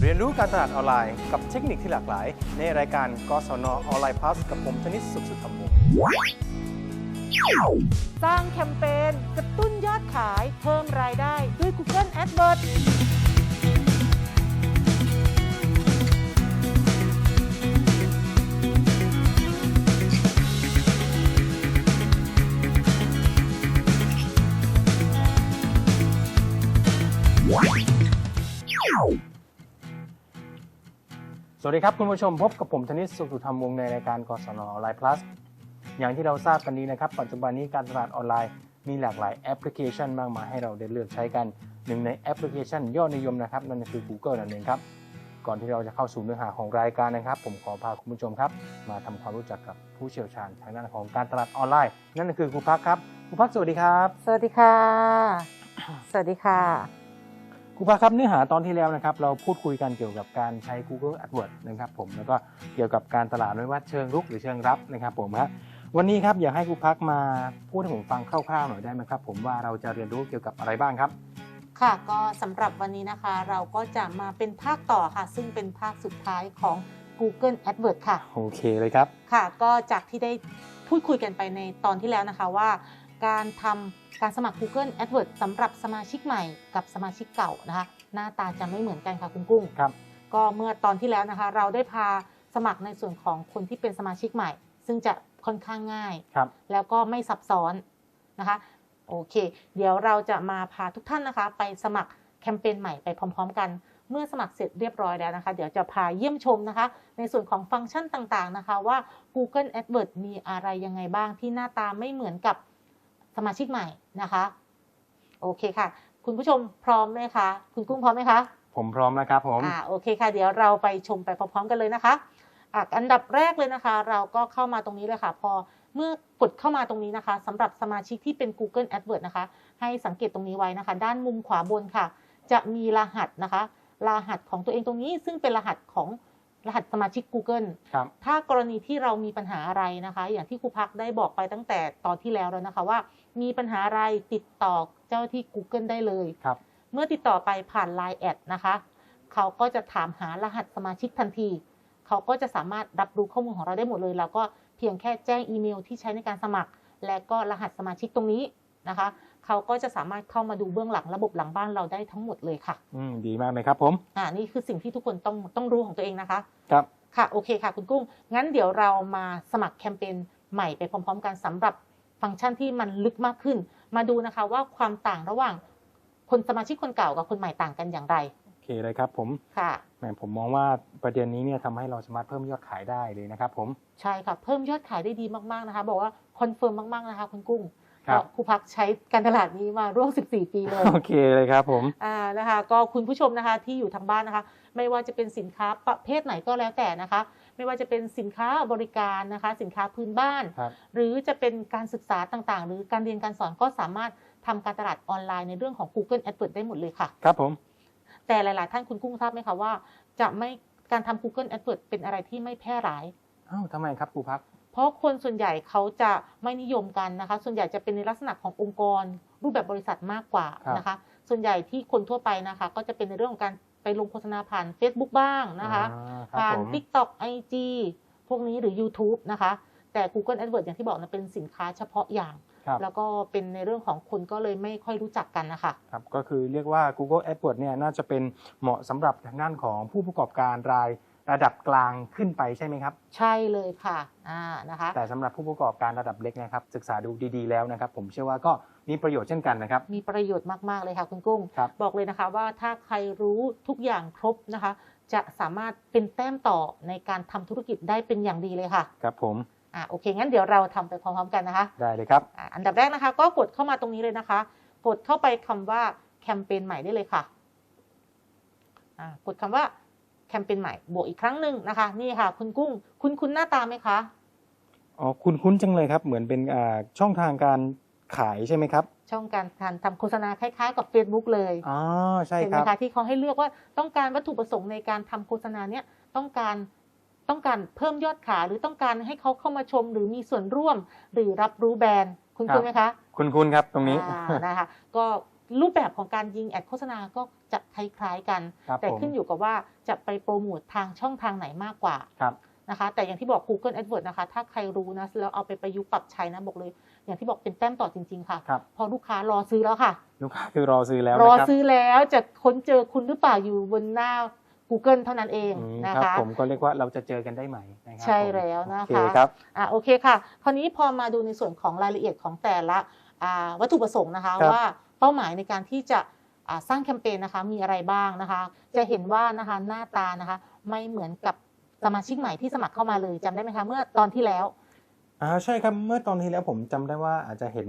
เรียนรู้การตลาดออนไลน์กับเทคนิคที่หลากหลาย ในรายการกศนออนไลน์พลัสกับผมธนิตสุขสุธรรมวงศ์สร้างแคมเปญกระตุ้นยอดขายเพิ่มรายได้ด้วย Google AdWords วัสดีครับคุณผู้ชมพบกับผมธนิตสุขสุธรรมวงในรายการกศนออนไลน์พลัสอย่างที่เราทราบกันนี้นะครับ ปัจจุบันนี้การตลาดออนไลน์มีหลากหลายแอปพลิเคชันมากมายให้เราได้เลือกใช้กันหนึ่งในแอปพลิเคชันยอดนิยมนะครับนั่นก็คือ Google นั่นเองครับก่อนที่เราจะเข้าสู่เนื้อหาของรายการนะครับ ผมขอพาคุณผู้ชมครับ มาทำความรู้จักกับผู้เชี่ยวชาญทางด้านของการตลาดออนไลน์ นั่นก็คือครูพักครับครูพักสวัสดีครับ สวัสดีค่ะ สวัสดีค่ะ ครูพักครับเนื้อหาตอนที่แล้วนะครับ เราพูดคุยกันเกี่ยวกับการใช้ Google AdWords นะครับผมแล้วก็เกี่ยวกับการตลาดไม่ว่าเชิงรุกหรือเชิงรับนะครับผมฮะวันนี้ครับอยากให้ครูพักมาพูดให้ผมฟังคร่าวๆหน่อยได้ไหมครับ ผมว่าเราจะเรียนรู้เกี่ยวกับอะไรบ้างครับ ค่ะก็สำหรับวันนี้นะคะ เราก็จะมาเป็นภาคต่อค่ะ ซึ่งเป็นภาคสุดท้ายของ Google AdWords ค่ะโอเคเลยครับค่ะ ก็จากที่ได้พูดคุยกันไปในตอนที่แล้วนะคะว่า การทำ การสมัคร Google AdWords สำหรับสมาชิกใหม่กับสมาชิกเก่านะคะ หน้าตาจะไม่เหมือนกันค่ะคุณกุ้งครับ ก็เมื่อตอนที่แล้วนะคะ เราได้พาสมัครในส่วนของคนที่เป็นสมาชิกใหม่ ซึ่งจะค่อนข้างง่าย ครับ แล้วก็ไม่ซับซ้อนนะคะ โอเค เดี๋ยวเราจะมาพาทุกท่านนะคะ ไปสมัครแคมเปญใหม่ไปพร้อม ๆ กัน เมื่อสมัครเสร็จเรียบร้อยแล้วนะคะ เดี๋ยวจะพาเยี่ยมชมนะคะ ในส่วนของฟังก์ชันต่างๆนะคะ ว่า Google AdWords มีอะไรยังไงบ้างที่หน้าตาไม่เหมือนกับ สมาชิกใหม่นะคะ โอเคค่ะ คุณผู้ชมพร้อมไหมคะ คุณกุ้งพร้อมไหมคะ ผมพร้อมแล้วครับผมอ่าโอเคค่ะ เดี๋ยวเราไปชมไปพร้อมๆกันเลยนะคะอะอันดับแรกเลยนะคะ เราก็เข้ามาตรงนี้เลยค่ะ พอเมื่อกดเข้ามาตรงนี้นะคะสำหรับสมาชิกที่เป็น Google AdWords นะคะ ให้สังเกตตรงนี้ไว้นะคะ ด้านมุมขวาบนค่ะ จะมีรหัสนะคะ รหัสของตัวเองตรงนี้ ซึ่งเป็นรหัสของรหัสสมาชิก Google ครับ ถ้ากรณีที่เรามีปัญหาอะไรนะคะ อย่างที่ครูพักได้บอกไปตั้งแต่ตอนที่แล้วแล้วนะคะว่า มีปัญหาอะไรติดต่อเจ้าหน้าที่ Google ได้เลยครับ เมื่อติดต่อไปผ่าน Line แอดนะคะ เขาก็จะถามหารหัสสมาชิกทันที เขาก็จะสามารถรับรู้ข้อมูลของเราได้หมดเลยแล้วก็เพียงแค่แจ้งอีเมลที่ใช้ในการสมัคร และก็รหัสสมาชิกตรงนี้นะคะ เขาก็จะสามารถเข้ามาดูเบื้องหลังระบบหลังบ้านเราได้ทั้งหมดเลยค่ะ อืมดีมากเลยครับผมอ่านี่คือสิ่งที่ทุกคนต้องต้องรู้ของตัวเองนะคะ ครับ ค่ะ โอเคค่ะ คุณกุ้ง งั้นเดี๋ยวเรามาสมัครแคมเปญใหม่ไปพร้อม ๆ กันสำหรับ ฟังก์ชันที่มันลึกมากขึ้น มาดูนะคะว่าความต่างระหว่างคนสมาชิกคนเก่ากับคนใหม่ต่างกันอย่างไรโอเคเลยครับผมค่ะแหมผมมองว่าประเด็นนี้เนี่ยทำให้เราสามารถเพิ่มยอดขายได้เลยนะครับผมใช่ค่ะเพิ่มยอดขายได้ดีมากๆนะคะ บอกว่าคอนเฟิร์มมากๆนะคะคุณกุ้งครับก็ครูพักใช้การตลาดนี้มาร่วม 14 ปีเลยโอเคเลยครับผมอ่านะคะ ก็คุณผู้ชมนะคะที่อยู่ทางบ้านนะคะ ไม่ว่าจะเป็นสินค้าประเภทไหนก็แล้วแต่นะคะ ไม่ว่าจะเป็นสินค้าบริการนะคะ สินค้าพื้นบ้านครับหรือจะเป็นการศึกษาต่างๆ หรือการเรียนการสอนก็สามารถทำการตลาดออนไลน์ในเรื่องของ Google AdWords ได้หมดเลยค่ะ ครับผม แต่หลาย ๆ ท่านคุณกุ้งทราบไหมคะว่า จะไม่การทำ Google AdWords เป็นอะไรที่ไม่แพร่หลายอ้าวทำไมครับครูพัก เพราะคนส่วนใหญ่เขาจะไม่นิยมกันนะคะ ส่วนใหญ่จะเป็นในลักษณะขององค์กร รูปแบบบริษัทมากกว่าครับนะคะ ส่วนใหญ่ที่คนทั่วไปนะคะ ก็จะเป็นในเรื่องของการไป ลงโฆษณาผ่าน Facebook บ้างนะคะอ่าครับผ่านผม TikTok IG พวกนี้หรือ YouTube นะคะ แต่ Google AdWords อย่างที่บอกนะเป็นสินค้าเฉพาะอย่างครับแล้วก็เป็นในเรื่องของคนก็เลยไม่ค่อยรู้จักกันนะคะครับก็คือเรียกว่า Google AdWords เนี่ยน่าจะเป็นเหมาะสำหรับทางด้านของผู้ประกอบการราย ระดับกลางขึ้นไปใช่ไหมครับ ใช่เลยค่ะอ่านะคะแต่สำหรับผู้ประกอบการระดับเล็กนะครับ ศึกษาดูดีๆแล้วนะครับ ผมเชื่อว่าก็มีประโยชน์เช่นกันนะครับ มีประโยชน์มาก ๆ เลยค่ะคุณกุ้ง ครับบอกเลยนะคะว่าถ้าใครรู้ทุกอย่างครบนะคะ จะสามารถเป็นแต้มต่อในการทำธุรกิจได้เป็นอย่างดีเลยค่ะครับผมอ่าโอเค งั้นเดี๋ยวเราทำไปพร้อม ๆ กันนะคะ ได้เลยครับ อ่าอันดับแรกนะคะก็กดเข้ามาตรงนี้เลยนะคะ กดเข้าไปคำว่าแคมเปญใหม่ได้เลยค่ะอ่ากดคำว่า แคมเปญใหม่บวกอีกครั้งหนึ่งนะคะ นี่ค่ะ คุณกุ้ง คุณคุณหน้าตาไหมคะอ๋อคุณคุ้นจังเลยครับ เหมือนเป็นอ่าช่องทางการขายใช่ไหมครับ ช่องการการทำโฆษณาคล้ายๆ กับ Facebook เลยอ๋อใช่เห็นคไหมรับคะที่เขาให้เลือกว่าต้องการวัตถุประสงค์ในการทำโฆษณาเนี้ยต้องการต้องการเพิ่มยอดขายหรือต้องการให้เขาเข้ามาชม หรือมีส่วนร่วมหรือรับรู้แบรนด์ คุณครับคุณไหมคะ คุณคุณครับตรงนี้อ่านะคะก็รูปแบบของการยิงแอดโฆษณาก็ จะคล้ายๆกัน ครับแต่ผมขึ้นอยู่กับว่าจะไปโปรโมททางช่องทางไหนมากกว่าครับนะคะ แต่อย่างที่บอก Google AdWords นะคะ ถ้าใครรู้นะแล้วเอาไปประยุกต์ปรับใช้นะบอกเลย อย่างที่บอกเป็นแต้มต่อจริง ๆ ค่ะ ครับ พอลูกค้ารอซื้อแล้วค่ะ ลูกค้าคือรอซื้อแล้วรอนะครับซื้อแล้วจะค้นเจอคุณหรือเปล่าอยู่บนหน้า Google เท่านั้นเองอืมนะครับ คะ ผมก็เรียกว่าเราจะเจอกันได้ไหมนะครัใช่ผมแล้วนะโอเคคะครับ อะโอเคค่ะ คราวนี้พอมาดูในส่วนของรายละเอียดของแต่ละอ่าวัตถุประสงค์นะคะ ครับว่าเป้าหมายในการที่จะอ่า สร้างแคมเปญนะคะมีอะไรบ้างนะคะ จะเห็นว่านะคะหน้าตานะคะ ไม่เหมือนกับสมาชิกใหม่ที่สมัครเข้ามาเลยจำได้ไหมคะเมื่อตอนที่แล้วอ่าใช่ครับเมื่อตอนที่แล้วผมจำได้ว่าอาจจะเห็น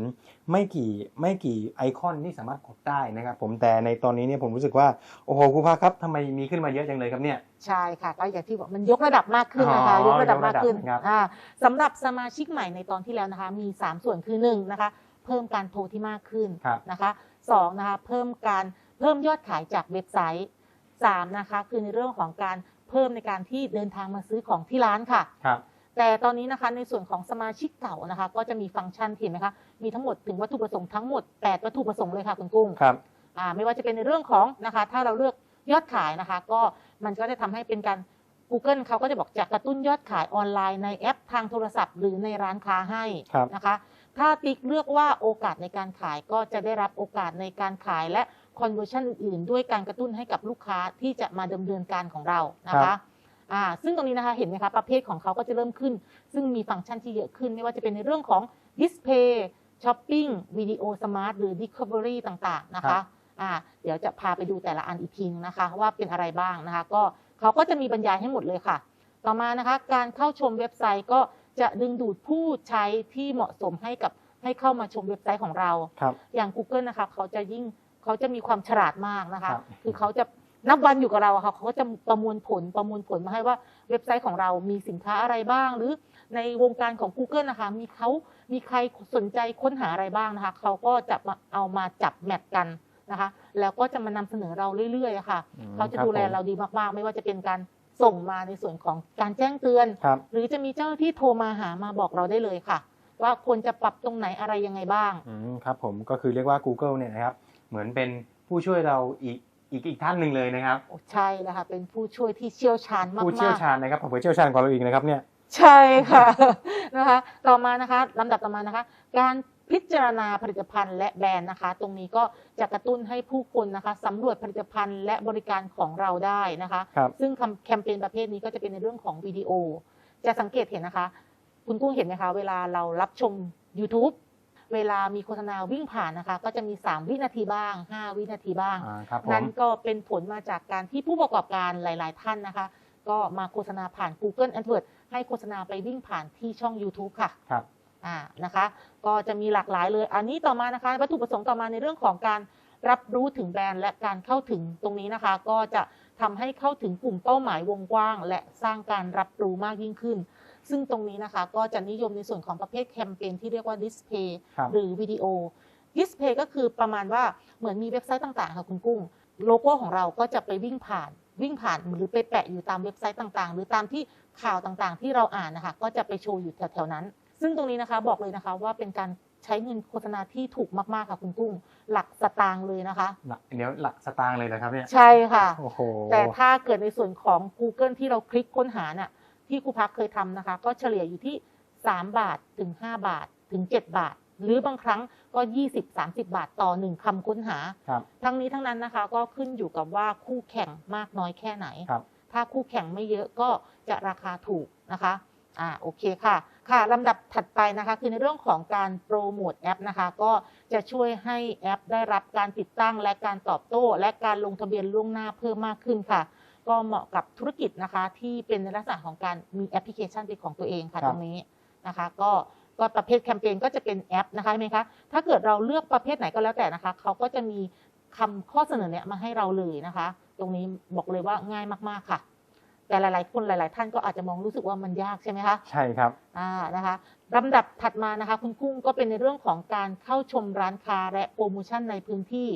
ไม่กี่ไม่กี่ไอคอนที่สามารถกดได้นะครับผมแต่ในตอนนี้เนี่ยผมรู้สึกว่าโอ้โหครูภาครับทำไมมีขึ้นมาเยอะจังเลยครับเนี่ยใช่ค่ะก็อย่างที่บอกมันยกระดับมากขึ้นนะคะอ๋อยกระดับมากขึ้นยกระดับครับอ่าสำหรับสมาชิกใหม่ในตอนที่แล้วนะคะ มี 3 ส่วนคือ1นะคะเพิ่มการโทรที่มากขึ้นครับนะคะ สองนะคะเพิ่มการเพิ่มยอดขายจากเว็บไซต์สามนะคะคือในเรื่องของการเพิ่มในการที่เดินทางมาซื้อของที่ร้านค่ะครับแต่ตอนนี้นะคะในส่วนของสมาชิกเก่านะคะ ก็จะมีฟังก์ชันที่เห็นไหมคะมีทั้งหมดถึงวัตถุประสงค์ทั้งหมด 8 วัตถุประสงค์เลยค่ะคุณกุ้งครับอ่าไม่ว่าจะเป็นในเรื่องของนะคะ ถ้าเราเลือกยอดขายนะคะ ก็มันก็จะทำให้เป็นการ Google เขาก็จะบอกจะกระตุ้นยอดขายออนไลน์ในแอปทางโทรศัพท์ หรือในร้านค้าให้ครับนะคะ ถ้าติ๊กเลือกว่าโอกาสในการขายก็จะได้รับโอกาสในการขายและ conversion อื่นๆด้วยการกระตุ้นให้กับลูกค้าที่จะมาดำเนินการของเรานะครัคะบอ่าซึ่งตรงนี้นะคะเห็นไหมคะประเภทของเขาก็จะเริ่มขึ้น ซึ่งมีฟังก์ชันที่เยอะขึ้น ไม่ว่าจะเป็นในเรื่องของ display shopping วิดีโอสมาร์ทหรือ discovery ต่างๆนะครัคะบอ่าเดี๋ยวจะพาไปดูแต่ละอันอีกทีนึงนะคะ ว่าเป็นอะไรบ้างนะคะ ก็เขาก็จะมีบรรยายให้หมดเลยค่ะ ต่อมานะคะ การเข้าชมเว็บไซต์ก็ จะดึงดูดผู้ใช้ที่เหมาะสมให้กับให้เข้ามาชมเว็บไซต์ของเรา ครับ อย่าง Google นะคะเขาจะยิ่งเขาจะมีความฉลาดมากนะคะ ครับคือเขาจะนับวันอยู่กับเราอะค่ะเขาก็จะประมวลผลประมวลผลมาให้ว่าเว็บไซต์ของเรามีสินค้าอะไรบ้าง หรือในวงการของ Google นะคะ มีเขามีใครสนใจค้นหาอะไรบ้างนะคะ เขาก็จะมาเอามาจับแมทกันนะคะ แล้วก็จะมานำเสนอเราเรื่อยๆอะค่ะ อืมเขาจะครับดูแลผม เราดีมากๆ ไม่ว่าจะเป็นการ ส่งมาในส่วนของการแจ้งเตือน ครับ หรือจะมีเจ้าหน้าที่โทรมาหามาบอกเราได้เลยค่ะ ว่าควรจะปรับตรงไหนอะไรยังไงบ้าง อืมครับผมก็คือเรียกว่า Google เนี่ยนะครับ เหมือนเป็นผู้ช่วยเราอีกอีกอีกท่านหนึ่งเลยนะครับ โอ้ใช่แล้วค่ะ เป็นผู้ช่วยที่เชี่ยวชาญมากๆผู้เชี่ยวชาญนะครับผมเชี่ยวชาญกว่าเราอีกนะครับเนี่ยใช่ค่ะ นะคะ ต่อมานะคะลำดับต่อมานะคะ การ พิจารณาผลิตภัณฑ์และแบรนด์นะคะ ตรงนี้ก็จะกระตุ้นให้ผู้คนนะคะสำรวจผลิตภัณฑ์และบริการของเราได้นะคะ ครับ ซึ่งแคมเปญประเภทนี้ก็จะเป็นในเรื่องของวิดีโอ จะสังเกตเห็นนะคะ คุณกุ้งเห็นไหมคะ เวลาเรารับชม YouTube เวลามีโฆษณาวิ่งผ่านนะคะ ก็จะมี 3 วินาทีบ้าง 5 วินาทีบ้าง อ่าครับผม นั่นก็เป็นผลมาจากการที่ผู้ประกอบการหลาย ๆ ท่านนะคะ ก็มาโฆษณาผ่าน Google AdWords ให้โฆษณาไปวิ่งผ่านที่ช่อง YouTube ค่ะ ครับ อ่านะคะ ก็จะมีหลากหลายเลย อันนี้ต่อมานะคะ วัตถุประสงค์ต่อมาในเรื่องของการรับรู้ถึงแบรนด์และการเข้าถึงตรงนี้นะคะ ก็จะทำให้เข้าถึงกลุ่มเป้าหมายวงกว้าง และสร้างการรับรู้มากยิ่งขึ้น ซึ่งตรงนี้นะคะก็จะนิยมในส่วนของประเภทแคมเปญที่เรียกว่าดิสเพย์ครับหรือวิดีโอดิสเพย์ก็คือประมาณว่าเหมือนมีเว็บไซต์ต่างๆค่ะคุณกุ้ง โลโก้ของเราก็จะไปวิ่งผ่านวิ่งผ่านหรือไปแปะอยู่ตามเว็บไซต์ต่างๆ หรือตามที่ข่าวต่างๆ ที่เราอ่านนะคะก็จะไปโชว์อยู่แถวๆนั้น ซึ่งตรงนี้นะคะบอกเลยนะคะว่าเป็นการใช้เงินโฆษณาที่ถูกมากๆค่ะคุณกุ้ง หลักสตางค์เลยนะคะ หลักเดี๋ยวหลักสตางค์เลยนะครับเนี่ย ใช่ค่ะ โอ้โห แต่ถ้าเกิดในส่วนของ Google ที่เราคลิกค้นหาน่ะที่ครูพักเคยทำนะคะ ก็เฉลี่ยอยู่ที่ 3 บาทถึง 5 บาทถึง 7 บาท หรือบางครั้งก็ 20-30 บาทต่อ 1คำค้นหา ครับทั้งนี้ทั้งนั้นนะคะก็ขึ้นอยู่กับว่าคู่แข่งมากน้อยแค่ไหน ครับ ถ้าคู่แข่งไม่เยอะก็จะราคาถูกนะคะ อ่า โอเคค่ะ ค่ะลำดับถัดไปนะคะ คือในเรื่องของการโปรโมทแอปนะคะ ก็จะช่วยให้แอปได้รับการติดตั้งและการตอบโต้ และการลงทะเบียนล่วงหน้าเพิ่มมากขึ้นค่ะ ก็เหมาะกับธุรกิจนะคะ ที่เป็นในลักษณะของการมีแอปพลิเคชันเป็นของตัวเองค่ะครับตรงนี้นะคะ ก็ก็ประเภทแคมเปญก็จะเป็นแอปนะคะใช่ไหมคะถ้าเกิดเราเลือกประเภทไหนก็แล้วแต่นะคะเขาก็จะมีคำข้อเสนอเนี่ยมาให้เราเลยนะคะ ตรงนี้บอกเลยว่าง่ายมากๆค่ะ แต่หลาย ๆ คนหลาย ๆ ท่านก็อาจจะมองรู้สึกว่ามันยากใช่ไหมคะใช่ครับอ่านะคะลำดับถัดมานะคะ คุณกุ้งก็เป็นในเรื่องของการเข้าชมร้านค้าและโปรโมชั่นในพื้นที่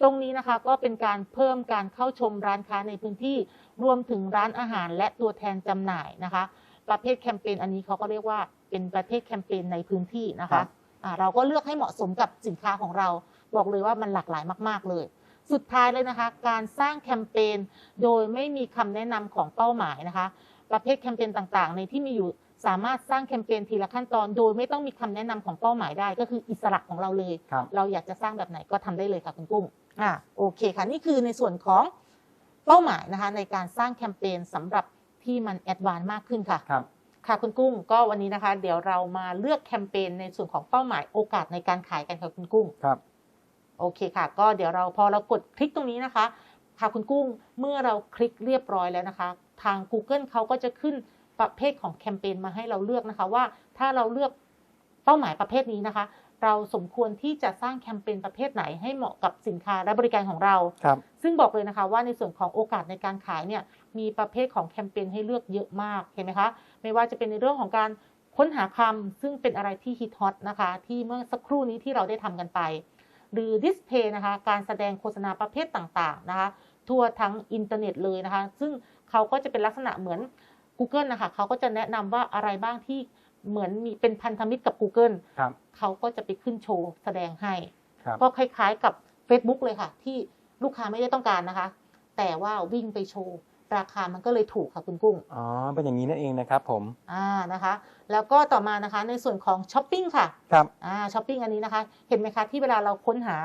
ตรงนี้นะคะก็เป็นการเพิ่มการเข้าชมร้านค้าในพื้นที่ รวมถึงร้านอาหารและตัวแทนจำหน่ายนะคะ ประเภทแคมเปญอันนี้เขาก็เรียกว่าเป็นประเภทแคมเปญในพื้นที่นะครัคะบอ่าเราก็เลือกให้เหมาะสมกับสินค้าของเรา บอกเลยว่ามันหลากหลายมาก ๆ เลย สุดท้ายเลยนะคะ การสร้างแคมเปญโดยไม่มีคำแนะนำของเป้าหมายนะคะ ประเภทแคมเปญต่างๆ ในที่มีอยู่สามารถสร้างแคมเปญทีละขั้นตอน โดยไม่ต้องมีคำแนะนำของเป้าหมายได้ ก็คืออิสระของเราเลยครับเราอยากจะสร้างแบบไหนก็ทำได้เลยค่ะคุณกุ้งอ่าโอเคค่ะ นี่คือในส่วนของเป้าหมายนะคะ ในการสร้างแคมเปญสำหรับที่มันแอดวานซ์มากขึ้นค่ะครับค่ะคุณกุ้งก็วันนี้นะคะ เดี๋ยวเรามาเลือกแคมเปญในส่วนของเป้าหมายโอกาสในการขายกันค่ะคุณกุ้งครับ โอเคค่ะ ก็เดี๋ยวเราพอเรากดคลิกตรงนี้นะคะ ค่ะคุณกุ้งเมื่อเราคลิกเรียบร้อยแล้วนะคะ ทาง Google เขาก็จะขึ้นประเภทของแคมเปญมาให้เราเลือกนะคะว่าถ้าเราเลือกเป้าหมายประเภทนี้นะคะ เราสมควรที่จะสร้างแคมเปญประเภทไหนให้เหมาะกับสินค้าและบริการของเราครับซึ่งบอกเลยนะคะว่าในส่วนของโอกาสในการขายเนี่ยมีประเภทของแคมเปญให้เลือกเยอะมากเห็นไหมคะไม่ว่าจะเป็นในเรื่องของการค้นหาคำซึ่งเป็นอะไรที่ฮิตฮอตนะคะ ที่เมื่อสักครู่นี้ที่เราได้ทำกันไป หรือดิสเพย์นะคะ การแสดงโฆษณาประเภทต่างๆนะคะ ทั่วทั้งอินเทอร์เน็ตเลยนะคะ ซึ่งเขาก็จะเป็นลักษณะเหมือน Google นะคะเขาก็จะแนะนำว่าอะไรบ้างที่เหมือนมีเป็นพันธมิตรกับ Google ครับเขาก็จะไปขึ้นโชว์แสดงให้ครับก็คล้ายๆกับ Facebook เลยค่ะ ที่ลูกค้าไม่ได้ต้องการนะคะ แต่ว่าวิ่งไปโชว์ ราคามันก็เลยถูกค่ะคุณกุ้ง อ๋อ เป็นอย่างนี้นั่นเองนะครับผม อ่านะคะ แล้วก็ต่อมานะคะในส่วนของช้อปปิ้งค่ะ ครับ อ่าช้อปปิ้งอันนี้นะคะ เห็นไหมคะที่เวลาเราค้นหา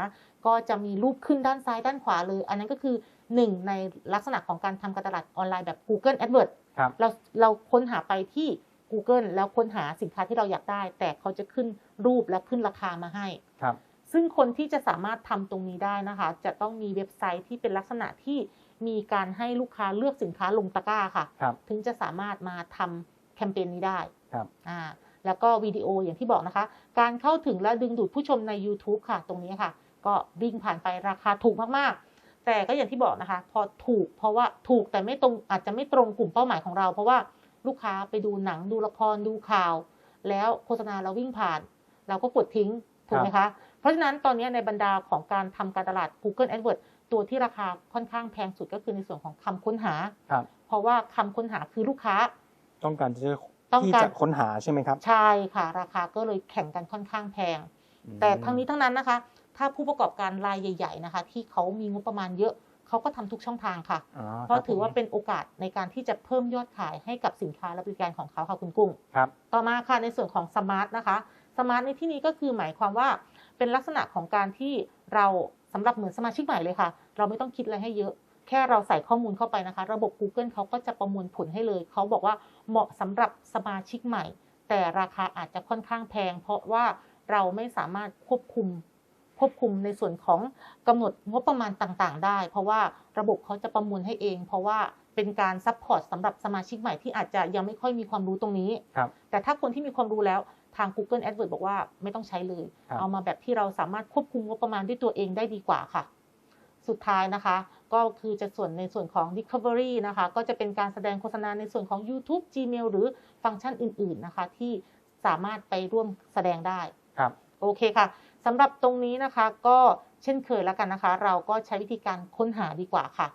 ก็จะมีรูปขึ้นด้านซ้ายด้านขวาเลย อันนั้นก็คือหนึ่งในลักษณะของการทำการตลาดออนไลน์แบบ Google AdWords ครับ เราเราค้นหาไปที่ Google แล้วค้นหาสินค้าที่เราอยากได้ แต่เขาจะขึ้นรูปและขึ้นราคามาให้ ครับ ซึ่งคนที่จะสามารถทำตรงนี้ได้นะคะ จะต้องมีเว็บไซต์ที่เป็นลักษณะที่ มีการให้ลูกค้าเลือกสินค้าลงตะกร้าค่ะครับถึงจะสามารถมาทำแคมเปญนี้ได้ครับอ่าแล้วก็วิดีโออย่างที่บอกนะคะ การเข้าถึงและดึงดูดผู้ชมใน YouTube ค่ะ ตรงนี้ค่ะ ก็วิ่งผ่านไปราคาถูกมากๆ แต่ก็อย่างที่บอกนะคะ พอถูกเพราะว่าถูกแต่ไม่ตรงอาจจะไม่ตรงกลุ่มเป้าหมายของเรา เพราะว่าลูกค้าไปดูหนังดูละครดูข่าว แล้วโฆษณาเราวิ่งผ่าน เราก็กดทิ้งถูกไหมคะ เพราะฉะนั้นตอนนี้ในบรรดาของการทำการตลาด Google AdWords ตัวที่ราคาค่อนข้างแพงสุดก็คือในส่วนของคำค้นหา ครับ เพราะว่าคำค้นหาคือลูกค้า ต้องการที่จะต้องที่การจะค้นหาใช่ไหมครับ ใช่ค่ะ ราคาก็เลยแข่งกันค่อนข้างแพง แต่ทั้งนี้ทั้งนั้นนะคะ ถ้าผู้ประกอบการรายใหญ่ ๆ นะคะ ที่เขามีงบประมาณเยอะเขาก็ทำทุกช่องทางค่ะอ๋อเพราะคบถือว่าผมเป็นโอกาสในการที่จะเพิ่มยอดขายให้กับสินค้าและบริการของเขาค่ะคุณกุ้งครับ ต่อมาค่ะในส่วนของสมาร์ทนะคะ สมาร์ทในที่นี้ก็คือหมายความว่าเป็นลักษณะของการที่เราสำหรับเหมือนสมาชิกใหม่เลยค่ะ เราไม่ต้องคิดอะไรให้เยอะ แค่เราใส่ข้อมูลเข้าไปนะคะ ระบบ Google เขาก็จะประมวลผลให้เลย เขาบอกว่าเหมาะสำหรับสมาชิกใหม่ แต่ราคาอาจจะค่อนข้างแพง เพราะว่าเราไม่สามารถควบคุมควบคุมในส่วนของกำหนดงบประมาณต่างๆ ได้ เพราะว่าระบบเขาจะประมวลให้เอง เพราะว่าเป็นการซัพพอร์ตสำหรับสมาชิกใหม่ที่อาจจะยังไม่ค่อยมีความรู้ตรงนี้ ครับ แต่ถ้าคนที่มีความรู้แล้วทาง Google AdWords บอกว่าไม่ต้องใช้เลย ครับ เอามาแบบที่เราสามารถควบคุมงบประมาณด้วยตัวเองได้ดีกว่าค่ะ สุดท้ายนะคะ ก็คือจะส่วนในส่วนของ Discovery นะคะ ก็จะเป็นการแสดงโฆษณาในส่วนของ YouTube Gmail หรือฟังก์ชันอื่น ๆ นะคะ ที่สามารถไปร่วมแสดงได้ครับโอเคค่ะสำหรับตรงนี้นะคะก็เช่นเคยแล้วกันนะคะ เราก็ใช้วิธีการค้นหาดีกว่าค่ะ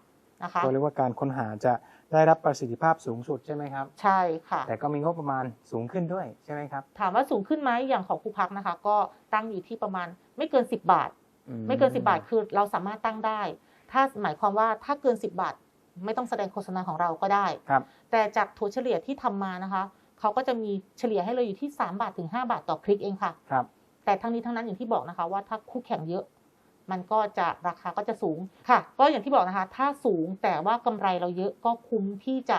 นะคะก็เรียกว่าการค้นหาจะได้รับประสิทธิภาพสูงสุดใช่ไหมครับ ใช่ค่ะ แต่ก็มีงบประมาณสูงขึ้นด้วยใช่ไหมครับ ถามว่าสูงขึ้นไหมอย่างของครูพักนะคะ ก็ตั้งอยู่ที่ประมาณไม่เกิน 10 บาทอื ไม่เกิน10บาทคือเราสามารถตั้งได้ ถ้าหมายความว่าถ้าเกิน10บาทไม่ต้องแสดงโฆษณาของเราก็ได้ครับ แต่จากถัวเฉลี่ยที่ทำมานะคะเขาก็จะมีเฉลี่ยให้เราอยู่ที่3บาทถึง 5 บาทต่อคลิกเองค่ะครับแต่ทั้งนี้ทั้งนั้นอย่างที่บอกนะคะ ว่าถ้าคู่แข่งเยอะ มันก็จะราคาก็จะสูงค่ะ ก็อย่างที่บอกนะคะ ถ้าสูงแต่ว่ากำไรเราเยอะก็คุ้มที่จะ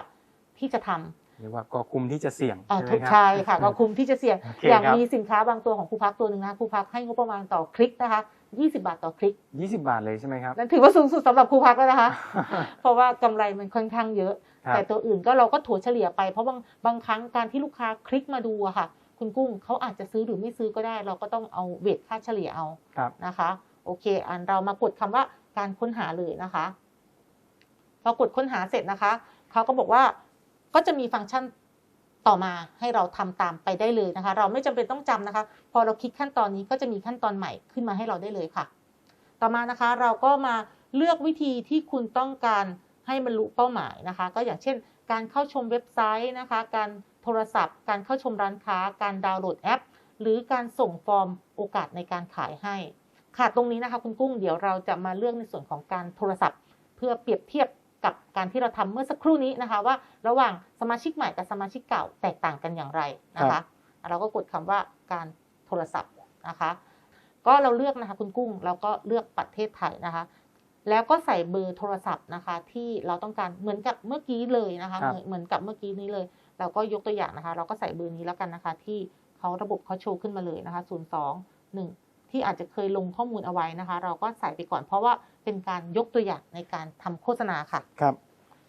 ที่จะทำเรียกว่าก็คุมที่จะเสี่ยงอ่าใช่ไหมถูกครับใช่ค่ะก็คุ้มที่จะเสี่ยงโอเคอย่างครับมีสินค้าบางตัวของครูพักตัวหนึ่งนะครูพักให้งบประมาณต่อคลิกนะคะ 20 บาทต่อคลิก20 บาทเลยใช่ไหมครับ นั่นถือว่าสูงสุดสำหรับครูพักแล้วนะคะ เพราะว่ากำไรมันค่อนข้างเยอะ ครับ แต่ตัวอื่นก็เราก็ถัวเฉลี่ยไปเพราะบางบางครั้งการที่ลูกค้าคลิกมาดูอะค่ะ คุณกุ้งเขาอาจจะซื้อหรือไม่ซื้อก็ได้ เราก็ต้องเอาเวทค่าเฉลี่ยเอาครับ นะคะ โอเค อันเรามากดคำว่าการค้นหาเลยนะคะพอกดค้นหาเสร็จนะคะเขาก็บอกว่าก็จะมีฟังก์ชัน ต่อมาให้เราทำตามไปได้เลยนะคะ เราไม่จำเป็นต้องจำนะคะ พอเราคลิกขั้นตอนนี้ก็จะมีขั้นตอนใหม่ขึ้นมาให้เราได้เลยค่ะ ต่อมานะคะเราก็มาเลือกวิธีที่คุณต้องการให้บรรลุเป้าหมายนะคะ ก็อย่างเช่น การเข้าชมเว็บไซต์นะคะ การโทรศัพท์ การเข้าชมร้านค้า การดาวน์โหลดแอป หรือการส่งฟอร์มโอกาสในการขายให้ ค่ะตรงนี้นะคะคุณกุ้งเดี๋ยวเราจะมาเลือกในส่วนของการโทรศัพท์ เพื่อเปรียบเทียบ กับการที่เราทำเมื่อสักครู่นี้นะคะ ว่าระหว่างสมาชิกใหม่กับสมาชิกเก่าแตกต่างกันอย่างไรนะคะ เราก็กดคำว่าการโทรศัพท์นะคะ ก็เราเลือกนะคะคุณกุ้งเราก็เลือกประเทศไทยนะคะ แล้วก็ใส่เบอร์โทรศัพท์นะคะ ที่เราต้องการเหมือนกับเมื่อกี้เลยนะคะครับเหมือนเหมือนกับเมื่อกี้นี้เลย เราก็ยกตัวอย่างนะคะ เราก็ใส่เบอร์นี้แล้วกันนะคะ ที่เขาระบบเขาโชว์ขึ้นมาเลยนะคะ 0 2 1ที่อาจจะเคยลงข้อมูลเอาไว้นะคะ เราก็ใส่ไปก่อนเพราะว่า เป็นการยกตัวอย่างในการทำโฆษณาค่ะ ครับ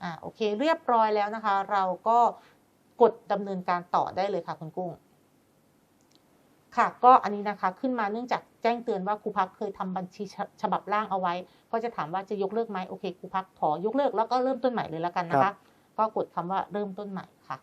อ่าโอเคเรียบร้อยแล้วนะคะ เราก็กดดำเนินการต่อได้เลยค่ะคุณกุ้ง ค่ะ ก็อันนี้นะคะขึ้นมาเนื่องจากแจ้งเตือนว่าครูพักเคยทำบัญชีฉฉบับล่างเอาไว้ ก็จะถามว่าจะยกเลิกไหมโอเคครูพักขอยกเลิกแล้วก็เริ่มต้นใหม่เลยแล้วกันนะครัคะ บ ก็กดคำว่าเริ่มต้นใหม่ค่ะ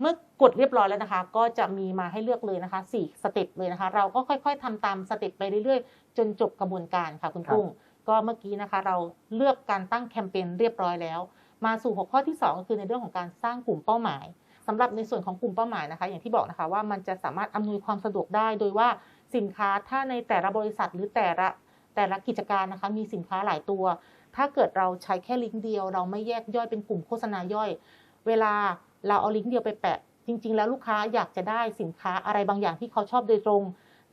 เมื่อกดเรียบร้อยแล้วนะคะ ก็จะมีมาให้เลือกเลยนะคะสี่สเต็ปเลยนะคะ เราก็ค่อยๆทำตามสเต็ปไปเรื่อยๆ จนจบกระบวนการค่ะคุณกุ้ง ก็เมื่อกี้นะคะ เราเลือกการตั้งแคมเปญเรียบร้อยแล้ว มาสู่หัวข้อที่2ก็คือในเรื่องของการสร้างกลุ่มเป้าหมายสำหรับในส่วนของกลุ่มเป้าหมายนะคะ อย่างที่บอกนะคะว่ามันจะสามารถอำนวยความสะดวกได้ โดยว่าสินค้าถ้าในแต่ละบริษัทหรือแต่ละแต่ละกิจการนะคะ มีสินค้าหลายตัว ถ้าเกิดเราใช้แค่ลิงก์เดียว เราไม่แยกย่อยเป็นกลุ่มโฆษณาย่อย เวลา เราเอาลิงก์เดียวไปแปะ จริง ๆ แล้วลูกค้าอยากจะได้สินค้าอะไรบางอย่างที่เขาชอบโดยตรง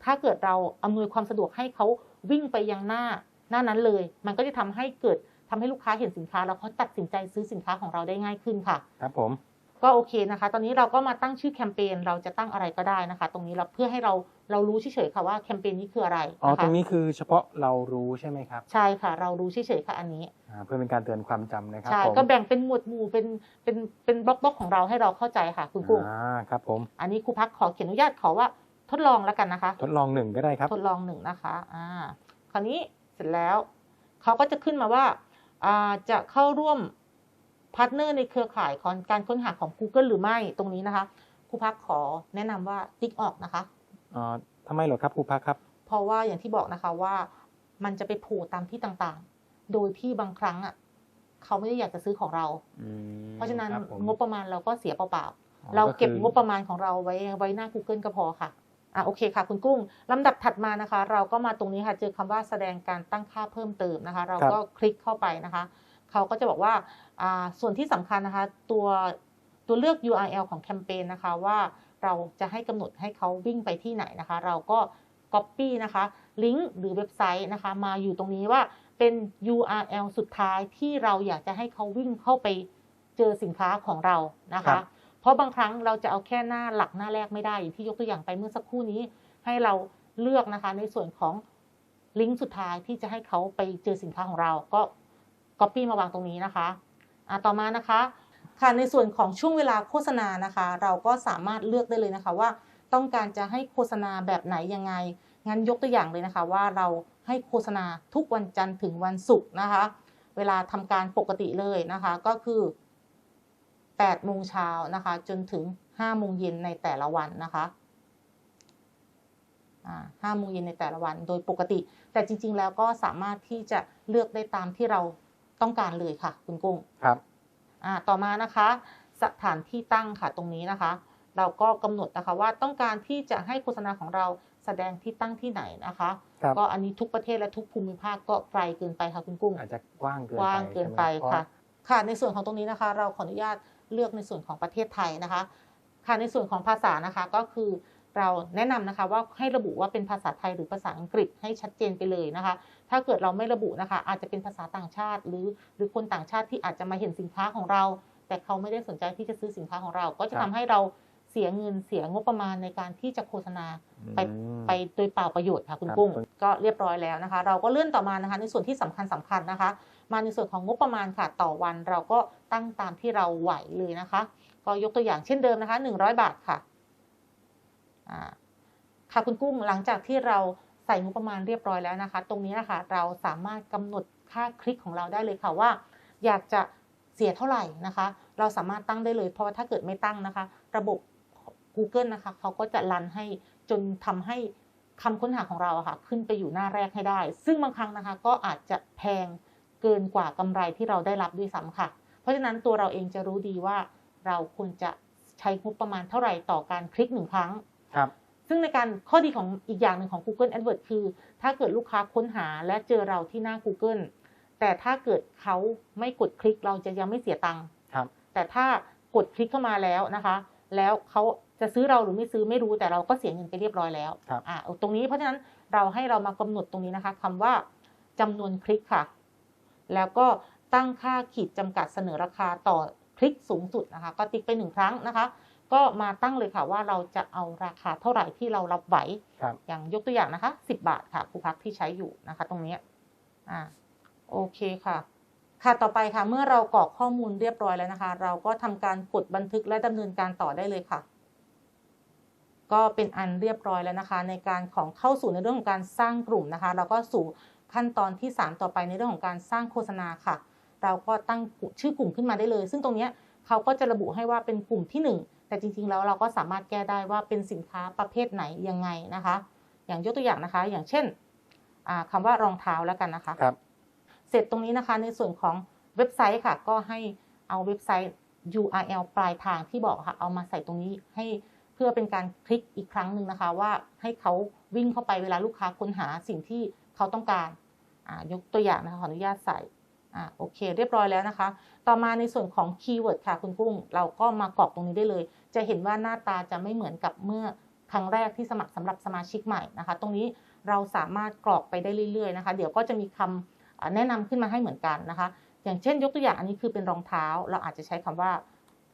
ถ้าเกิดเราอำนวยความสะดวกให้เขาวิ่งไปยังหน้าหน้านั้นเลย มันก็จะทำให้เกิดทำให้ลูกค้าเห็นสินค้าแล้วเขาตัดสินใจซื้อสินค้าของเราได้ง่ายขึ้นค่ะ ครับผม ก็โอเคนะคะ ตอนนี้เราก็มาตั้งชื่อแคมเปญเราจะตั้งอะไรก็ได้นะคะ ตรงนี้เราเพื่อให้เราเรารู้เฉยๆค่ะว่าแคมเปญนี้คืออะไรอ๋อนะตรคะงนี้คือเฉพาะเรารู้ใช่ไหมครับ ใช่ค่ะ เรารู้เฉยๆค่ะอันนี้อ่าเพื่อเป็นการเตือนความจำนะครับใช่ผมก็แบ่งเป็นหมวดหมู่เป็นเป็นเป็นบล็อกบล็อกของเราให้เราเข้าใจค่ะ คุณกุ้งอ่าครับผมอันนี้ครูพักขอเขียนอนุญาตขอว่าทดลองแล้วกันนะคะ ทดลองหนึ่งก็ได้ครับ ทดลองหนึ่งนะคะอ่าคราวนี้เสร็จแล้วเขาก็จะขึ้นมาว่าอ่าจะเข้าร่วม พาร์ทเนอร์ในเครือข่ายของการค้นหาของ Google หรือไม่ตรงนี้นะคะครูพักขอแนะนำว่าติ๊กออกนะคะอ่าทำไมเหรอครับครูพักครับ เพราะว่าอย่างที่บอกนะคะว่ามันจะไปโผล่ตามที่ต่างๆ โดยที่บางครั้งอะเขาไม่ได้อยากจะซื้อของเราอืมเพราะฉะนั้นครับผมงบประมาณเราก็เสียเปล่าๆอ๋อเราเก็บคืองบประมาณของเราไว้ไว้หน้า Google ก็พอค่ะ อะโอเคค่ะคุณกุ้งลำดับถัดมานะคะ เราก็มาตรงนี้ค่ะ เจอคำว่าแสดงการตั้งค่าเพิ่มเติมนะคะ เราก็คลิกเข้าไปนะคะ เขาก็จะบอกว่าอ่าส่วนที่สำคัญนะคะ ตัวตัวเลือก URL ของแคมเปญนะคะว่าเราจะให้กำหนดให้เขาวิ่งไปที่ไหนนะคะ เราก็ Copy นะคะลิงก์หรือเว็บไซต์นะคะ มาอยู่ตรงนี้ว่าเป็น URL สุดท้ายที่เราอยากจะให้เขาวิ่งเข้าไปเจอสินค้าของเรานะครัคะบเพราะบางครั้งเราจะเอาแค่หน้าหลักหน้าแรกไม่ได้อย่างที่ยกตัวอย่างไปเมื่อสักครู่นี้ ให้เราเลือกนะคะในส่วนของลิงก์สุดท้ายที่จะให้เขาไปเจอสินค้าของเราก็ Copy มาวางตรงนี้นะคะอะต่อมานะคะ ค่ะในส่วนของช่วงเวลาโฆษณานะคะ เราก็สามารถเลือกได้เลยนะคะว่า ต้องการจะให้โฆษณาแบบไหนยังไง งั้นยกตัวอย่างเลยนะคะ ว่าเราให้โฆษณาทุกวันจันทร์ถึงวันศุกร์นะคะ เวลาทำการปกติเลยนะคะ ก็คือ8โมงเช้านะคะ จนถึง5โมงเย็นในแต่ละวันนะคะอ่า5โมงเย็นในแต่ละวันโดยปกติ แต่จริง ๆ แล้วก็สามารถที่จะเลือกได้ตามที่เรา ต้องการเลยค่ะ คุณกุ้งครับอ่าต่อมานะคะ สถานที่ตั้งค่ะตรงนี้นะคะ เราก็กำหนดนะคะว่าต้องการที่จะให้โฆษณาของเราแสดงที่ตั้งที่ไหนนะคะครับก็อันนี้ทุกประเทศและทุกภูมิภาคก็ไกลเกินไปค่ะคุณกุ้งอาจจะกว้างเกินกว้างเกินไปใช่หมค่ะเพราค่ะในส่วนของตรงนี้นะคะ เราขออนุญาตเลือกในส่วนของประเทศไทยนะคะ ค่ะในส่วนของภาษานะคะก็คือเราแนะนำนะคะว่าให้ระบุว่าเป็นภาษาไทยหรือภาษาอังกฤษให้ชัดเจนไปเลยนะคะ ถ้าเกิดเราไม่ระบุนะคะ อาจจะเป็นภาษาต่างชาติ หรือหรือคนต่างชาติที่อาจจะมาเห็นสินค้าของเรา แต่เขาไม่ได้สนใจที่จะซื้อสินค้าของเรา ก็จะครัทำบให้เราเสียเงินเสียงบประมาณในการที่จะโฆษณาไปอืมไปโดยเปล่าประโยชน์ค่ะคุณครับกุ้งก็เรียบร้อยแล้วนะคะ เราก็เลื่อนต่อมานะคะ ในส่วนที่สำคัญสคัญๆนะคะ มาในส่วนของงบประมาณค่ะต่อวันเราก็ตั้งตามที่เราไหวเลยนะคะ ก็ยกตัวอย่างเช่นเดิมนะคะ100 บาทค่ะอ่าค่ะคุณกุ้งหลังจากที่เรา ใส่งบประมาณเรียบร้อยแล้วนะคะ ตรงนี้นะคะเราสามารถกำหนดค่าคลิกของเราได้เลยค่ะว่า อยากจะเสียเท่าไหร่นะคะ เราสามารถตั้งได้เลย เพราะว่าถ้าเกิดไม่ตั้งนะคะ ระบบ Google นะคะเขาก็จะรันให้จนทำให้คำค้นหาของเราะค่ะ ขึ้นไปอยู่หน้าแรกให้ได้ ซึ่งบางครั้งนะคะ ก็อาจจะแพงเกินกว่ากำไรที่เราได้รับด้วยซ้ำค่ะ เพราะฉะนั้นตัวเราเองจะรู้ดีว่าเราควรจะใช้งบประมาณเท่าไหร่ต่อการคลิกหนึ่งครั้งครับ ซึ่งในการข้อดีของอีกอย่างหนึ่งของ Google AdWords คือ ถ้าเกิดลูกค้าค้นหาและเจอเราที่หน้า Google แต่ถ้าเกิดเขาไม่กดคลิกเราจะยังไม่เสียตังค์ครับ แต่ถ้ากดคลิกเข้ามาแล้วนะคะ แล้วเขาจะซื้อเราหรือไม่ซื้อไม่รู้แต่เราก็เสียเงินไปเรียบร้อยแล้วครับอ่าตรงนี้เพราะฉะนั้นเราให้เรามากำหนดตรงนี้นะคะคำว่าจำนวนคลิกค่ะ แล้วก็ตั้งค่าขีดจำกัดเสนอราคาต่อคลิกสูงสุดนะคะ ก็ติ๊กไปหนึ่งครั้งนะคะ ก็มาตั้งเลยค่ะว่าเราจะเอาราคาเท่าไหร่ที่เรารับไหวครับอย่างยกตัวอย่างนะคะ 10 บาทค่ะครูพักที่ใช้อยู่นะคะ ตรงนี้อ่าโอเคค่ะ ค่ะต่อไปค่ะเมื่อเรากรอกข้อมูลเรียบร้อยแล้วนะคะ เราก็ทำการกดบันทึกและดำเนินการต่อได้เลยค่ะ ก็เป็นอันเรียบร้อยแล้วนะคะ ในการของเข้าสู่ในเรื่องของการสร้างกลุ่มนะคะ เราก็สู่ขั้นตอนที่ 3 ต่อไปในเรื่องของการสร้างโฆษณาค่ะ เราก็ตั้งชื่อกลุ่มขึ้นมาได้เลย ซึ่งตรงเนี้ยเขาก็จะระบุให้ว่าเป็นกลุ่มที่ 1 แต่จริงๆแล้วเราก็สามารถแก้ได้ว่าเป็นสินค้าประเภทไหนยังไงนะคะ อย่างยกตัวอย่างนะคะ อย่างเช่นอ่าคำว่ารองเท้าแล้วกันนะคะครับเสร็จตรงนี้นะคะในส่วนของเว็บไซต์ค่ะ ก็ให้เอาเว็บไซต์ URL ปลายทางที่บอกค่ะ เอามาใส่ตรงนี้ให้เพื่อเป็นการคลิกอีกครั้งหนึ่งนะคะ ว่าให้เขาวิ่งเข้าไปเวลาลูกค้าค้นหาสิ่งที่เขาต้องการอ่ายกตัวอย่างนะคะขออนุญาตใส่อ่าโอเค เรียบร้อยแล้วนะคะ ต่อมาในส่วนของคีย์เวิร์ดค่ะคุณกุ้ง เราก็มากรอกตรงนี้ได้เลย จะเห็นว่าหน้าตาจะไม่เหมือนกับเมื่อครั้งแรกที่สมัครสำหรับสมาชิกใหม่นะคะ ตรงนี้เราสามารถกรอกไปได้เรื่อยๆนะคะ เดี๋ยวก็จะมีคำอ่าแนะนำขึ้นมาให้เหมือนกันนะคะ อย่างเช่น ยกตัวอย่างอันนี้คือเป็นรองเท้า เราอาจจะใช้คำว่า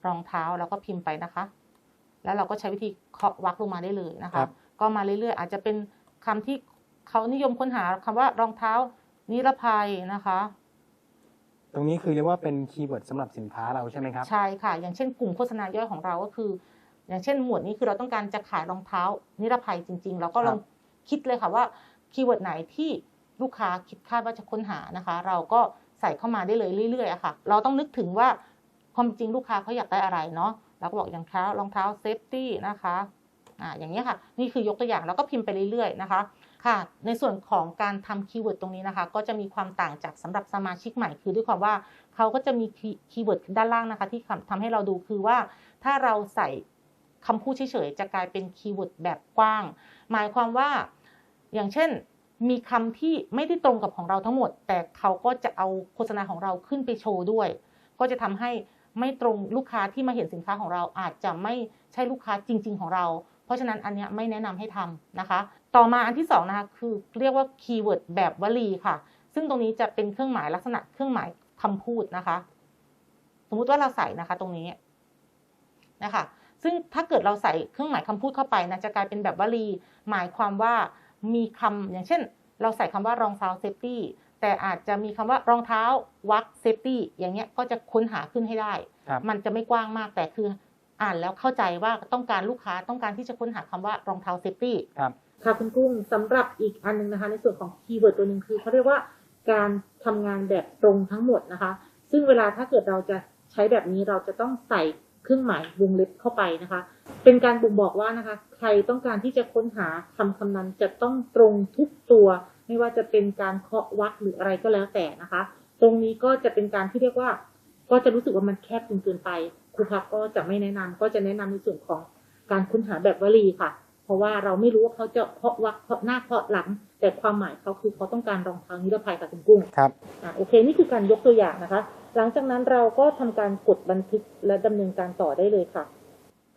รองเท้าแล้วก็พิมพ์ไปนะคะ แล้วเราก็ใช้วิธีเคาะวรรคลงมาได้เลยนะครัคะบก็มาเรื่อยๆ อาจจะเป็นคำที่เขานิยมค้นหาคำว่ารองเท้านิรภัยนะคะต รงนี้คือเรียกว่าเป็นคีย์เวิร์ดสำหรับสินค้าเราใช่ไหมครับ ใช่ค่ะ อย่างเช่นกลุ่มโฆษณาย่อยของเราก็คือ อย่างเช่นหมวดนี้คือเราต้องการจะขายรองเท้านิรภัยจริง ๆ เราก็ลองครับคิดเลยค่ะว่าคีย์เวิร์ดไหนที่ลูกค้าคิดคาดว่าจะค้นหานะคะ เราก็ใส่เข้ามาได้เลยเรื่อยๆอะค่ะ เราต้องนึกถึงว่าความจริงลูกค้าเขาอยากได้อะไรเนาะเราก็บอกอย่างเท้ารองเท้าเซฟตี้นะคะอ่าอย่างนี้ยค่ะ นี่คือยกตัวอย่างแล้วก็พิมพ์ไปเรื่อยๆนะคะ ค่ะ ในส่วนของการทำคีย์เวิร์ดตรงนี้นะคะ ก็จะมีความต่างจากสำหรับสมาชิกใหม่ คือด้วยความว่าเขาก็จะมีคีย์เวิร์ดด้านล่างนะคะ ที่ทำให้เราดูคือว่า ถ้าเราใส่คำพูดเฉยๆจะกลายเป็นคีย์เวิร์ดแบบกว้าง หมายความว่า อย่างเช่น มีคำที่ไม่ได้ตรงกับของเราทั้งหมด แต่เขาก็จะเอาโฆษณาของเราขึ้นไปโชว์ด้วย ก็จะทำให้ไม่ตรงลูกค้าที่มาเห็นสินค้าของเราอาจจะไม่ใช่ลูกค้าจริง ๆ ของเรา เพราะฉะนั้นอันนี้ไม่แนะนำให้ทำนะคะ ต่อมาอันที่สองนะคะคือเรียกว่าคีย์เวิร์ดแบบวลีค่ะ ซึ่งตรงนี้จะเป็นเครื่องหมายลักษณะเครื่องหมายคำพูดนะคะ สมมุติว่าเราใส่นะคะตรงนี้นะคะซึ่งถ้าเกิดเราใส่เครื่องหมายคำพูดเข้าไปนะจะกลายเป็นแบบวลี หมายความว่ามีคำอย่างเช่น เราใส่คำว่ารองเท้าเซฟตี้แต่อาจจะมีคำว่ารองเท้าวักเซฟตี้อย่างเงี้ยก็จะค้นหาขึ้นให้ได้ครับมันจะไม่กว้างมากแต่คือ อ่านแล้วเข้าใจว่าต้องการลูกค้าต้องการที่จะค้นหาคำว่ารองเท้าเซฟตี้ ค่ะคุณกุ้งสำหรับอีกอันหนึงนะคะ ในส่วนของคีย์เวิร์ดตัวหนึ่งคือเขาเรียกว่าการทำงานแบบตรงทั้งหมดนะคะ ซึ่งเวลาถ้าเกิดเราจะใช้แบบนี้เราจะต้องใส่เครื่องหมายวงเล็บเข้าไปนะคะ เป็นการบ่งบอกว่านะคะ ใครต้องการที่จะค้นหาคำคำนั้นจะต้องตรงทุกตัว ไม่ว่าจะเป็นการเคาะวรรคหรืออะไรก็แล้วแต่นะคะ ตรงนี้ก็จะเป็นการที่เรียกว่า ก็จะรู้สึกว่ามันแคบจนเกินไปครูพักก็จะไม่แนะนำก็จะแนะนำในส่วนของการค้นหาแบบวลีค่ะ เพราะว่าเราไม่รู้ว่าเขาจะเคาะวรรคเคาะหน้าเคาะหลัง แต่ความหมายเขาคือเขาต้องการรองเท้านิรภัยค่ะคุณกุ้งครับอะโอเคนี่คือการยกตัวอย่างนะคะ หลังจากนั้นเราก็ทำการกดบันทึกและดำเนินการต่อได้เลยค่ะ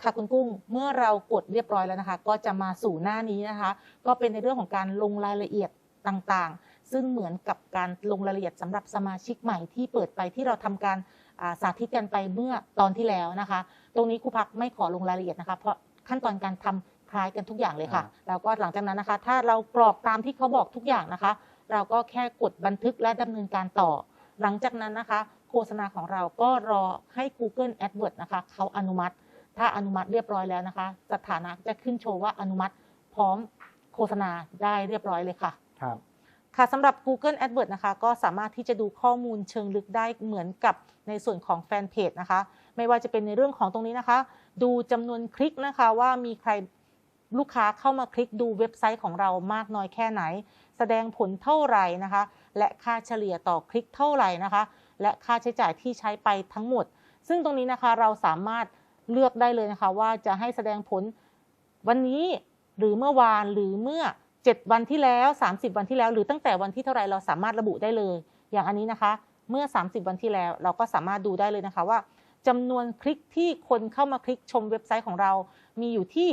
ค่ะคุณกุ้งเมื่อเรากดเรียบร้อยแล้วนะคะ ก็จะมาสู่หน้านี้นะคะ ก็เป็นในเรื่องของการลงรายละเอียดต่างๆ ซึ่งเหมือนกับการลงรายละเอียดสำหรับสมาชิกใหม่ที่เปิดไปที่เราทำการอ่าสาธิตกันไปเมื่อตอนที่แล้วนะคะ ตรงนี้ครูพักไม่ขอลงรายละเอียดนะคะ เพราะขั้นตอนการทำ คล้ายกันทุกอย่างเลยค่ะ แล้วก็หลังจากนั้นนะคะ ถ้าเรากรอกตามที่เขาบอกทุกอย่างนะคะ เราก็แค่กดบันทึกและดำเนินการต่อ หลังจากนั้นนะคะ โฆษณาของเราก็รอให้ Google AdWords นะคะเขาอนุมัติ ถ้าอนุมัติเรียบร้อยแล้วนะคะ สถานะจะขึ้นโชว์ว่าอนุมัติพร้อมโฆษณาได้เรียบร้อยเลยค่ะครับค่ะสำหรับ Google AdWords นะคะ ก็สามารถที่จะดูข้อมูลเชิงลึกได้เหมือนกับในส่วนของแฟนเพจนะคะ ไม่ว่าจะเป็นในเรื่องของตรงนี้นะคะ ดูจำนวนคลิกนะคะว่ามีใคร ลูกค้าเข้ามาคลิกดูเว็บไซต์ของเรามากน้อยแค่ไหน แสดงผลเท่าไหร่นะคะ และค่าเฉลี่ยต่อคลิกเท่าไหร่นะคะ และค่าใช้จ่ายที่ใช้ไปทั้งหมด ซึ่งตรงนี้นะคะเราสามารถเลือกได้เลยนะคะ ว่าจะให้แสดงผลวันนี้หรือเมื่อวานหรือเมื่อ 7 วันที่แล้ว 30 วันที่แล้ว หรือตั้งแต่วันที่เท่าไหรเราสามารถระบุได้เลย อย่างอันนี้นะคะ เมื่อ 30 วันที่แล้ว เราก็สามารถดูได้เลยนะคะว่าจำนวนคลิกที่คนเข้ามาคลิกชมเว็บไซต์ของเรา มีอยู่ที่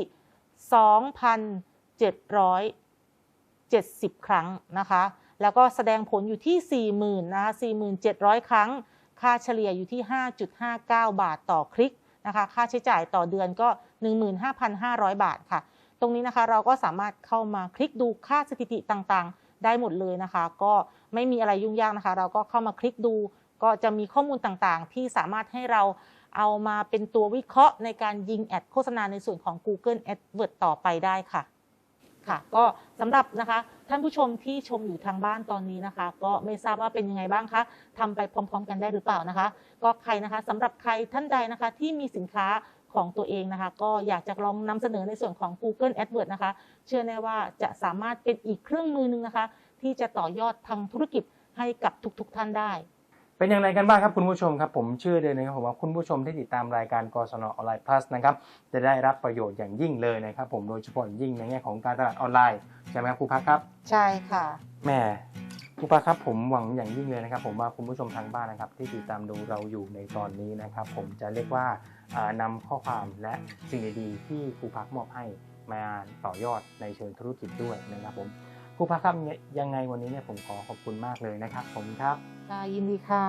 2,770 ครั้งนะคะ แล้วก็แสดงผลอยู่ที่ 40,000นะคะ4,700 ครั้ง ค่าเฉลี่ยอยู่ที่ 5.59 บาทต่อคลิกนะคะ ค่าใช้จ่ายต่อเดือนก็ 15,500 บาทค่ะ ตรงนี้นะคะเราก็สามารถเข้ามาคลิกดูค่าสถิติต่างๆ ได้หมดเลยนะคะ ก็ไม่มีอะไรยุ่งยากนะคะ เราก็เข้ามาคลิกดู ก็จะมีข้อมูลต่างๆ ที่สามารถให้เรา เอามาเป็นตัววิเคราะห์ในการยิงแอดโฆษณาในส่วนของ Google AdWords ต่อไปได้ค่ะ ค่ะก็สำหรับนะคะท่านผู้ชมที่ชมอยู่ทางบ้านตอนนี้นะคะ ก็ไม่ทราบว่าเป็นยังไงบ้างคะทำไปพร้อม ๆ กันได้หรือเปล่านะคะ ก็ใครนะคะสำหรับใครท่านใดนะคะที่มีสินค้าของตัวเองนะคะ ก็อยากจะลองนำเสนอในส่วนของ Google AdWords นะคะ เชื่อแน่ว่าจะสามารถเป็นอีกเครื่องมือหนึงนะคะ ที่จะต่อยอดทางธุรกิจให้กับทุกๆท่านได้ เป็นอย่างไรกันบ้างครับคุณผู้ชมครับผมเชื่อเลยนะครับผมว่าคุณผู้ชมที่ติดตามรายการกศนออนไลน์ plus นะครับจะได้รับประโยชน์อย่างยิ่งเลยนะครับผมโดยเฉพาะอย่างยิ่งในแง่ของการตลาดออนไลน์ใช่ไหมครับครูพักครับใช่ค่ะแหม่ครูพักครับผมหวังอย่างยิ่งเลยนะครับ ผมว่าคุณผู้ชมทางบ้านนะครับ ที่ติดตามดูเราอยู่ในตอนนี้นะครับ ผมจะเรียกว่าอ่านำข้อความและสิ่งดีๆที่ครูพักมอบให้มาต่อยอดในเชิงธุรกิจด้วยนะครับผมครูพักครับยังไงวันนี้เนี่ยผมขอขอบคุณมากเลยนะครับ ผมครับ ค่ะยินดีค่ะ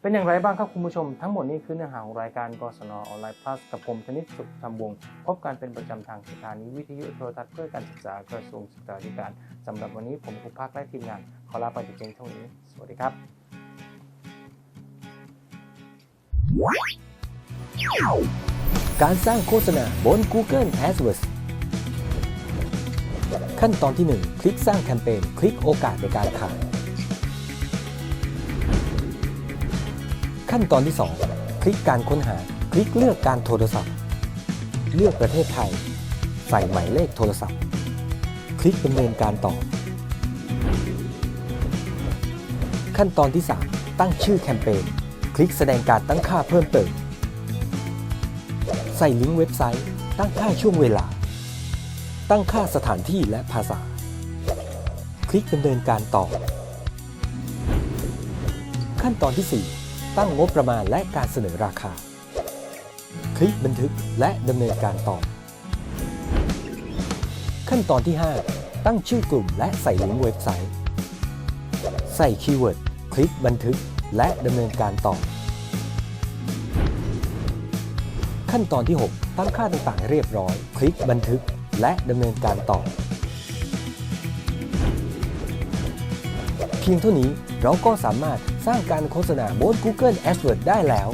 เป็นอย่างไรบ้างครับคุณผู้ชม ทั้งหมดนี้คือเนื้อหาของรายการกศนออนไลน์ plus กับผมธนิตสุขธรรมวงศ์พบกันเป็นประจำทางสถานีวิทยุโทรทัศน์เพื่อการศึกษากระทรวงศึกษาธิการสำหรับวันนี้ผมครูพักและทีมงาน ขอลาไปแต่เพียงเท่านี้ สวัสดีครับ การสร้างโฆษณาบน Google AdWords ขั้นตอนที่ 1 คลิกสร้างแคมเปญคลิกโอกาสในการขาย ขั้นตอนที่ 2 คลิกการค้นหา คลิกเลือกการโทรศัพท์ เลือกประเทศไทย ใส่หมายเลขโทรศัพท์ คลิกดำเนินการต่อ ขั้นตอนที่ 3 ตั้งชื่อแคมเปญ คลิกแสดงการตั้งค่าเพิ่มเติม ใส่ลิงก์เว็บไซต์ ตั้งค่าช่วงเวลา ตั้งค่าสถานที่และภาษา คลิกดำเนินการต่อ ขั้นตอนที่ 4 ตั้งงบประมาณและการเสนอราคา คลิกบันทึกและดำเนินการต่อ ขั้นตอนที่ 5 ตั้งชื่อกลุ่มและใส่ลิงก์เว็บไซต์ ใส่คีย์เวิร์ด คลิกบันทึกและดำเนินการต่อ ขั้นตอนที่ 6 ตั้งค่าต่างๆเรียบร้อย คลิกบันทึกและดำเนินการต่อ พียงเท่านี้เราก็สามารถสร้างการโฆษณาบน Google AdWords ได้แล้ว